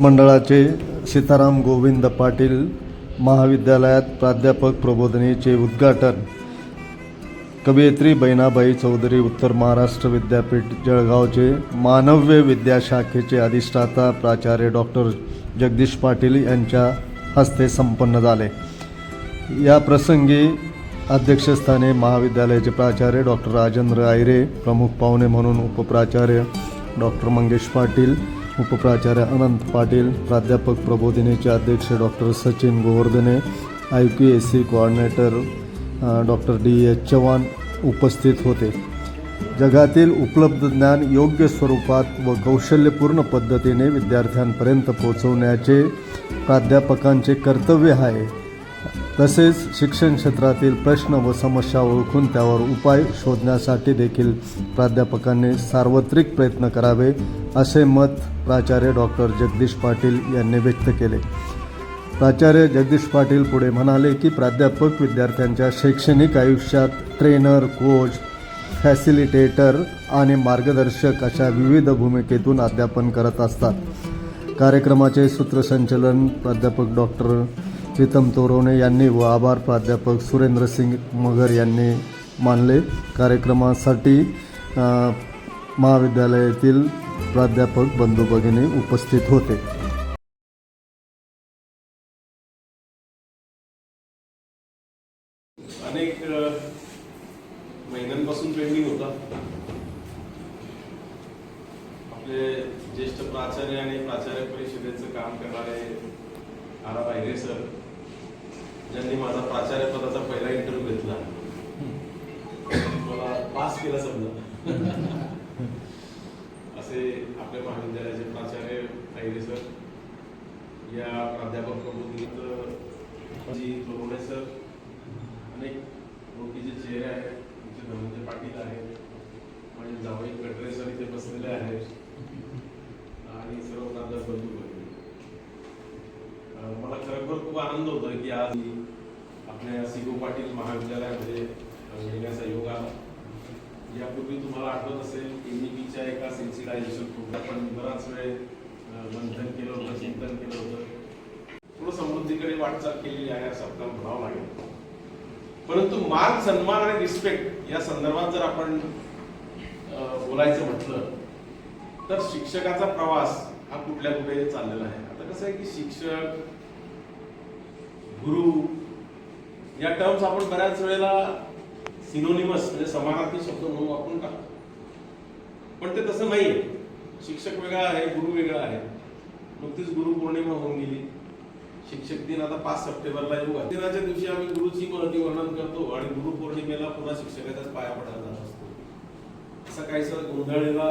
मंडळाचे सीताराम गोविंद पाटील महाविद्यालयात प्राध्यापक प्रबोधनीचे उद्घाटन. कवयित्री बहिणाबाई चौधरी उत्तर महाराष्ट्र विद्यापीठ जळगावचे मानव्य विद्याशाखेचे अधिष्ठाता प्राचार्य डॉक्टर जगदीश पाटील यांच्या हस्ते संपन्न झाले. या प्रसंगी अध्यक्षस्थानी महाविद्यालयाचे प्राचार्य डॉक्टर राजेंद्र आयरे प्रमुख पाहुणे म्हणून उपप्राचार्य डॉक्टर मंगेश पाटील उपप्राचार्य अनंत पाटील प्राध्यापक प्रबोधिनीचे अध्यक्ष doctor Sachin Govardhane I P S C coordinator doctor D H Chavan उपस्थित होते. जगातील उपलब्ध ज्ञान योग्य स्वरूपात व कौशल्यपूर्ण पद्धतीने विद्यार्थ्यांपर्यंत पोहोचवण्याचे प्राध्यापकांचे कर्तव्य आहे. तसेच शिक्षण क्षेत्रातील प्रश्न व समस्या ओळखून त्यावर उपाय शोधण्यासाठी देखील प्राध्यापकांनी सार्वत्रिक प्रयत्न करावे असे मत प्राचार्य डॉक्टर जगदीश पाटील यांनी व्यक्त केले. प्राचार्य जगदीश पाटील पुढे म्हणाले की प्राध्यापक विद्यार्थ्यांच्या शैक्षणिक आयुष्यात ट्रेनर कोच फॅसिलिटेटर आणि मार्गदर्शक अशा विविध भूमिकेतून अध्यापन करत असतात. कार्यक्रमाचे सूत्रसंचलन प्राध्यापक डॉक्टर प्रीतम तोरवणे यांनी व आभार प्राध्यापक सुरेंद्र सिंग मगर यांनी मानले. कार्यक्रमासाठी महाविद्यालयातील प्राध्यापक बंधू भगिनी उपस्थित होते. अनेक महिन्यांपासून पेंडिंग होता. आपले ज्येष्ठ प्राचार्य आणि प्राचार्य परिषदेचं काम करणारे आरा बायरे सर ज्यांनी माझा प्राचार्य पदाचा पहिला इंटरव्ह्यू घेतला. मला पास केला समजा. आपल्या महाविद्यालयाचे प्राचार्य आयरे सर. या प्राध्यापक प्रबोधिनीत जी सर. अनेक ओळखीचे चेहरे आहेत तुमचे धनंजय पाटील आहेत माझे जावई कटरे सर इथे बसलेले आहेत आणि सर्व प्राध्यापक बंधू मला खरोखर खूप आनंद होतो की आज आपल्या सिगो पाटील महाविद्यालयामध्ये अं, येण्याचा योग आला. यापूर्वी तुम्हाला आठवत असेल एनईपीच्या एका सेन्सिटायझेशन प्रोग्राम आपण बराच वेळ मंथन केलं होतं चिंतन केलं होतं. थोडं समृद्धीकडे वाटचाल केलेली आहे असं आपल्याला म्हणावं लागेल. परंतु मान सन्मान आणि रिस्पेक्ट या संदर्भात जर आपण बोलायचं म्हटलं तर शिक्षकाचा प्रवास हा कुठल्या कुठे चाललेला आहे? आता कसं आहे की शिक्षक गुरु या टर्म्स आपण बऱ्याच वेळेला सिनोनिमस म्हणजे समानार्थी शब्द म्हणून वापरून टाकतो. पण ते तसं नाहीये. शिक्षक वेगळा आहे गुरु वेगळा आहे. नुकतीच गुरु पौर्णिमा होऊन गेली. शिक्षक दिन आता पाच सप्टेंबरला येऊ दिनाच्या दिवशी आम्ही गुरुची महती वर्णन करतो आणि गुरु पौर्णिमेला पुन्हा शिक्षकाच्याच पाया पडायला जात असतो. असा काहीसा गोंधळलेला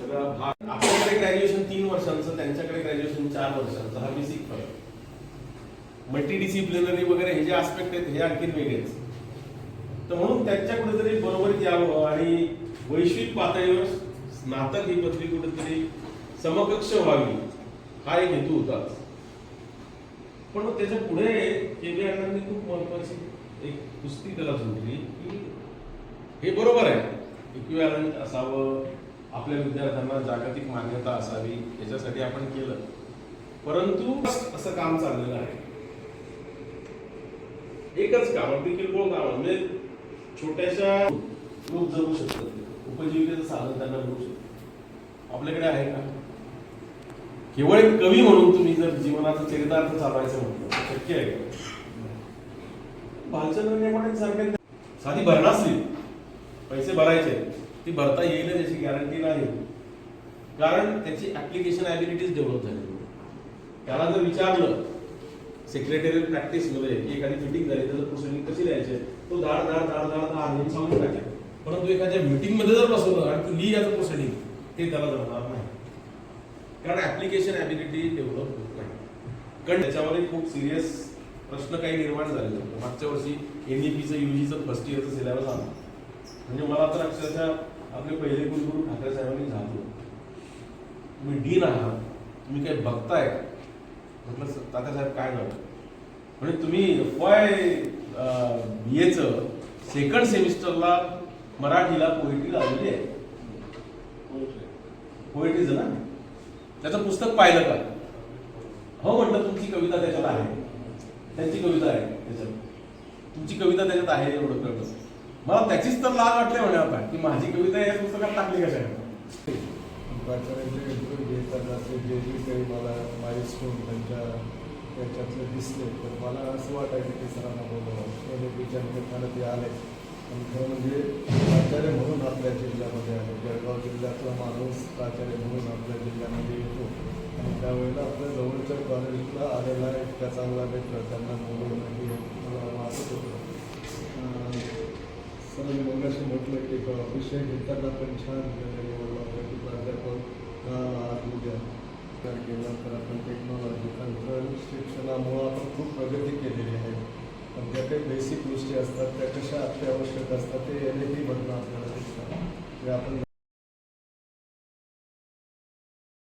सगळा भाग. आपल्याकडे ग्रॅज्युएशन तीन वर्षांचं त्यांच्याकडे ग्रॅज्युएशन चार वर्षांचं. हा बेसिक फरक. मल्टी डिसिप्लिनरी वगैरे हे जे आस्पेक्ट आहेत हे आणखीन वेगळेच. तर म्हणून त्यांच्या कुठेतरी बरोबर यावं आणि वैश्विक पातळीवर स्नातक ही पदवी कुठेतरी समकक्ष व्हावी हा एक हेतू होता. पण त्याच्या पुढे के बी अण्णांनी खूप महत्वाची एक कुस्ती त्याला जोडली की हे बरोबर आहे. इक्विवॅलंट असावं आपल्या विद्यार्थ्यांना जागतिक मान्यता असावी याच्यासाठी आपण केलं. परंतु असं काम चाललेलं आहे. एकच काम किरकोळ काम म्हणजे छोट्याशा लोक जगू शकतात. उपजीविकेचं साधन त्यांना मिळू शकतं. आपल्याकडे आहे का? केवळ एक कवी म्हणून तुम्ही जर जीवनाचा चरितार्थ चालवायचं म्हटलं शक्य आहे का? भालचंद्र सारखे साधी भरणासली पैसे भरायचे ती भरता येईल याची गॅरंटी नाही. कारण त्याची ऍप्लिकेशन ॲबिलिटीज डेव्हलप झाली. त्याला जर विचारलं सेक्रेटरियल प्रॅक्टिसमध्ये की एखादी मिटिंग झाली त्याचं प्रोसिडिंग कशी द्यायचे तो धाड धाड धाड धाड धाड लिहून सांगून टाकेल. परंतु एखाद्या मिटिंगमध्ये जर बसवलं आणि तू लिही याचं प्रोसिडिंग ते त्याला जमणार नाही. कारण ऍप्लिकेशन ॲबिलिटी डेव्हलप होत नाही. कारण त्याच्यामध्ये खूप सिरियस प्रश्न काही निर्माण झालेला होता. मागच्या वर्षी के जी पीचं यू जीचं फर्स्ट इयरचं सिलेबस आलं. म्हणजे मला तर अक्षरशः आपले पहिले कुलगुरू ठाकरे साहेबांनी झालो. तुम्ही डीन आहात तुम्ही काही बघताय का? म्हटलं "सर, तात्यासाहेब काय झालं? म्हणजे तुम्ही वाय बी एचं सेकंड सेमिस्टरला मराठीला पोएट्री लावलेली आहे. पोएट्रीचं ना? त्याचं पुस्तक पाहिलं का? हो म्हटलं तुमची कविता त्याच्यात आहे. त्यांची कविता आहे त्याच्यात. तुमची कविता त्याच्यात आहे एवढं कळलं. मला त्याचीच तर लाज वाटली म्हणे आता. की माझी कविता या पुस्तकात टाकली कशा प्राचार्यांचे जे जे काही मला माईलस्टोन त्यांच्या त्याच्यातले दिसले तर मला असं वाटायचं की सरांना बोलावं एन पीच्या ते आले. आणि खरं म्हणजे प्राचार्य म्हणून आपल्या जिल्ह्यामध्ये आले जळगाव जिल्ह्यातला माणूस प्राचार्य म्हणून आपल्या जिल्ह्यामध्ये येतो. आणि त्यावेळेला आपल्या जवळच्या कॉलेजला आलेला इतका चांगला मित्र त्यांना बोलवणं हे मला वाटत होतं. सर मी मगाशी म्हटलं की विषय घेताना पण छान निवडला का आज उद्या विचार केला तर आपण टेक्नॉलॉजी तंत्रज्ञान शिक्षणामुळं आपण खूप प्रगती केलेली आहे पण ज्या काही बेसिक गोष्टी असतात त्या कशा अत्यावश्यक असतात ते एन ए पीमधनं आपल्याला दिसतात ते आपण